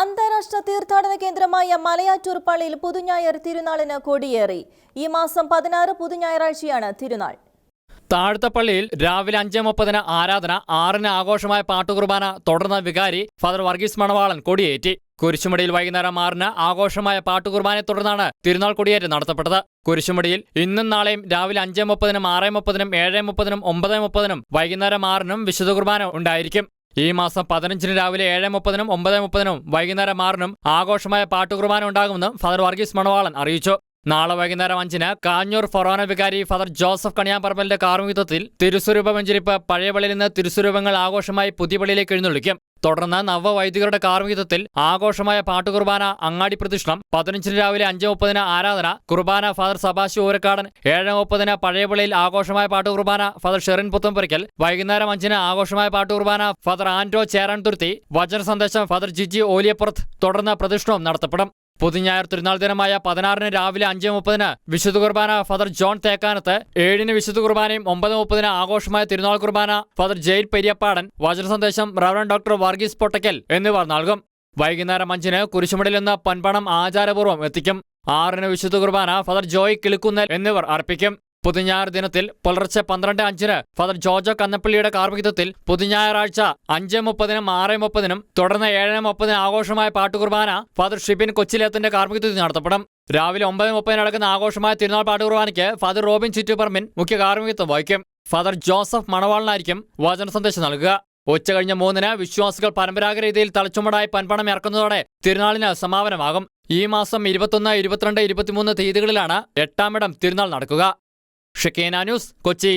അന്താരാഷ്ട്ര തീർത്ഥാടന കേന്ദ്രമായ മലയാറ്റൂർ പള്ളിയിൽ പുതുഞായർ തിരുനാളിന് കൊടിയേറി. ഈ മാസം പതിനാറ് പുതുഞായറാഴ്ചയാണ് തിരുനാൾ. താഴ്ത്തപ്പള്ളിയിൽ രാവിലെ അഞ്ച് മുപ്പതിന് ആരാധന ആറിന് ആഘോഷമായ പാട്ടുകുർബാന തുടർന്ന വികാരി ഫാദർ വർഗീസ് മണവാളൻ കൊടിയേറ്റി. കുരിശുമടിയിൽ വൈകുന്നേരം ആറിന് ആഘോഷമായ പാട്ടുകുർബാനയെ തുടർന്നാണ് തിരുനാൾ കൊടിയേറ്റ് നടത്തപ്പെട്ടത്. കുരിശുമടിയിൽ ഇന്നും നാളെയും രാവിലെ അഞ്ച് മുപ്പതിനും ആറ് മുപ്പതിനും ഏഴ് മുപ്പതിനും ഒമ്പത് മുപ്പതിനും വൈകുന്നേരം ആറിനും വിശുദ്ധ കുർബാന ഉണ്ടായിരിക്കും. ഈ മാസം പതിനഞ്ചിന് രാവിലെ ഏഴ് മുപ്പതിനും ഒമ്പത് മുപ്പതിനും വൈകുന്നേരം ആറിനും ആഘോഷമായ പാട്ടുകുർബാന ഉണ്ടാകുമെന്ന് ഫാദർ വർഗീസ് മണവാളൻ അറിയിച്ചു. നാളെ വൈകുന്നേരം അഞ്ചിന് കാഞ്ഞൂർ ഫൊറോന വികാരി ഫാദർ ജോസഫ് കണിയാമ്പറമ്പലിന്റെ കാർമ്മികത്വത്തിൽ തിരുസ്വരൂപ വെഞ്ചരിപ്പ് പഴയപള്ളിയിൽ നിന്ന് തിരുസ്വരൂപങ്ങൾ ആഘോഷമായി പുതിയപള്ളിയിലേക്ക് എഴുന്നള്ളിക്കും. തുടർന്ന് നവവൈദികരുടെ കാർമ്മികത്വത്തിൽ ആഘോഷമായ പാട്ടുകുർബാന അങ്ങാടി പ്രതിഷ്ഠം പതിനഞ്ചിന് രാവിലെ അഞ്ച് മുപ്പതിന് ആരാധന കുർബാന ഫാദർ സബാശി ഊരക്കാടൻ ഏഴ് മുപ്പതിന് പഴയപള്ളിയിൽ ആഘോഷമായ പാട്ടുകുർബാന ഫാദർ ഷെറിൻ പുത്തമ്പരിക്കൽ വൈകുന്നേരം അഞ്ചിന് ആഘോഷമായ പാട്ടുകുർബാന ഫാദർ ആൻഡ്രോ ചേരാൻതുരുത്തി വചന സന്ദേശം ഫാദർ ജിജി ഓലിയപ്പുറത്ത് തുടർന്ന് പ്രതിഷ്ഠവും നടത്തപ്പെടും. പുതുഞായർ തിരുനാൾ ദിനമായ പതിനാറിന് രാവിലെ അഞ്ച് മുപ്പതിന് വിശുദ്ധ കുർബാന ഫാദർ ജോൺ തേക്കാനത്ത് ഏഴിന് വിശുദ്ധ കുർബാനയും ഒമ്പത് മുപ്പതിന് ആഘോഷമായ തിരുനാൾ കുർബാന ഫാദർ ജയിൽ പെരിയപ്പാടൻ വചന സന്ദേശം റവറൻ ഡോക്ടർ വർഗീസ് പൊട്ടക്കൽ എന്നിവർ നൽകും. വൈകുന്നേരം അഞ്ചിന് കുരിശുമടിൽ നിന്ന് പൻപണം ആചാരപൂർവം എത്തിക്കും. ആറിന് വിശുദ്ധ കുർബാന ഫാദർ ജോയ് കിളിക്കുന്നൽ എന്നിവർ അർപ്പിക്കും. പുതുഞായർ ദിനത്തിൽ പുലർച്ചെ പന്ത്രണ്ട് അഞ്ചിന് ഫാദർ ജോർജോ കന്നപ്പള്ളിയുടെ കാർമ്മികത്വത്തിൽ പുതുഞായറാഴ്ച അഞ്ച് മുപ്പതിനും ആറ് മുപ്പതിനും തുടർന്ന് ഏഴ് മുപ്പതിന് ആഘോഷമായ പാട്ടുകുർബാന ഫാദർ ഷിബിൻ കൊച്ചിലേത്തിന്റെ കാർമ്മികത്വത്തിൽ നടത്തപ്പെടും. രാവിലെ ഒമ്പത് മുപ്പതിന് നടക്കുന്ന ആഘോഷമായ തിരുനാൾ പാട്ടുകുർബാനയ്ക്ക് ഫാദർ റോബിൻ ചുറ്റുപറമ്പിൻ മുഖ്യ കാർമ്മികത്വം വഹിക്കും. ഫാദർ ജോസഫ് മണവാളനായിരിക്കും വചന സന്ദേശം നൽകുക. ഉച്ച കഴിഞ്ഞ മൂന്നിന് വിശ്വാസികൾ പരമ്പരാഗത രീതിയിൽ തലച്ചുമടായി പൻപണം ഇറക്കുന്നതോടെ തിരുനാളിന് സമാപനമാകും. ഈ മാസം ഇരുപത്തൊന്ന് ഇരുപത്തിരണ്ട് ഇരുപത്തിമൂന്ന് തീയതികളിലാണ് എട്ടാമിടം തിരുനാൾ നടക്കുക. ഷെക്കേന ന്യൂസ് കൊച്ചി